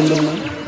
dokundum ben.